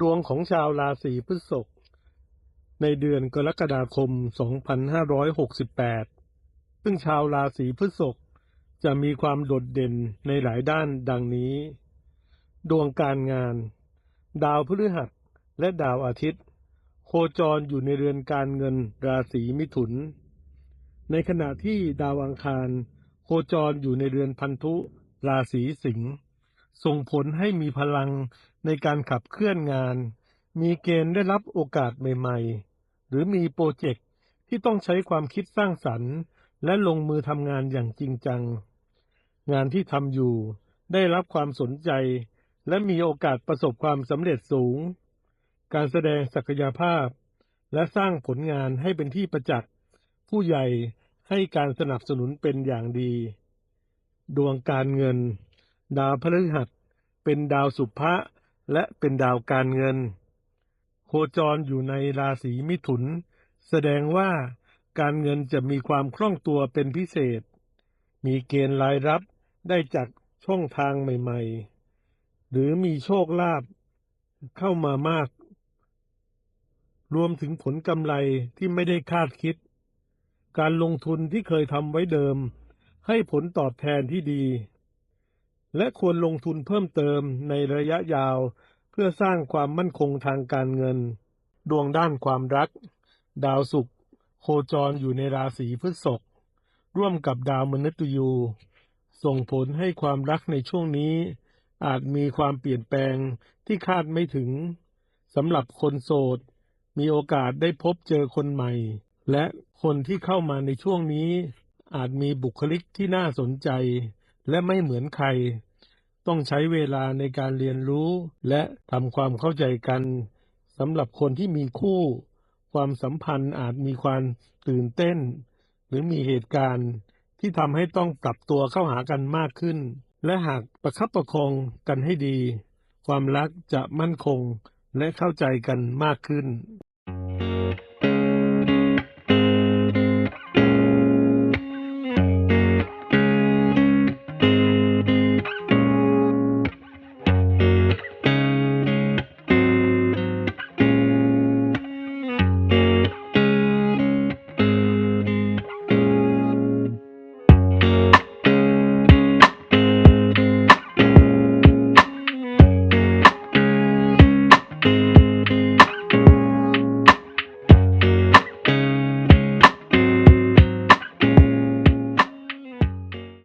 ดวงของชาวราศีพฤษภในเดือนกรกฎาคม 2568 ซึ่งชาวราศีพฤษภจะมีความโดดเด่นในหลายด้านดังนี้ ดวงการงาน ดาวพฤหัสและดาวอาทิตย์ โคจรอยู่ในเรือนการเงินราศีมิถุน ในขณะที่ดาวอังคาร โคจรอยู่ในเรือนพันธุราศีสิงห์ ส่งผลให้มีพลังในการขับเคลื่อนงาน มีเกณฑ์ได้รับโอกาสใหม่ ๆ หรือมีโปรเจกต์ที่ต้องใช้ความคิดสร้างสรรค์ และลงมือทำงานอย่างจริงจัง งานที่ทำอยู่ได้รับความสนใจ และมีโอกาสประสบความสำเร็จสูง การแสดงศักยภาพ และสร้างผลงานให้เป็นที่ประจักษ์ ผู้ใหญ่ให้การสนับสนุนเป็นอย่างดี ดวงการเงิน ดาวพฤหัสเป็นดาวสุภะและเป็นดาวการเงิน โคจรอยู่ในราศีมิถุน แสดงว่าการเงินจะมีความคล่องตัวเป็นพิเศษ มีเกณฑ์รายรับได้จากช่องทางใหม่ๆ หรือมีโชคลาภเข้ามามาก รวมถึงผลกำไรที่ไม่ได้คาดคิด การลงทุนที่เคยทำไว้เดิม ให้ผลตอบแทนที่ดี และควรลงทุนเพิ่มเติมในระยะยาว เพื่อสร้างความมั่นคงทางการเงิน ดวงด้านความรัก ดาวศุกร์โคจรอยู่ในราศีพฤษภร่วมกับดาวมฤตยู ส่งผลให้ความรักในช่วงนี้ อาจมีความเปลี่ยนแปลงที่คาดไม่ถึงสำหรับคนโสด มีโอกาสได้พบเจอคนใหม่ และคนที่เข้ามาในช่วงนี้ อาจมีบุคลิกที่น่าสนใจ และไม่เหมือนใคร ต้องใช้เวลาในการเรียนรู้ และทำความเข้าใจกันสำหรับคนที่มีคู่ ความสัมพันธ์อาจมีความตื่นเต้น หรือมีเหตุการณ์ที่ทำให้ต้องปรับตัวเข้าหากันมากขึ้น และหากประคับประคองกันให้ดี ความรักจะมั่นคงและเข้าใจกันมากขึ้น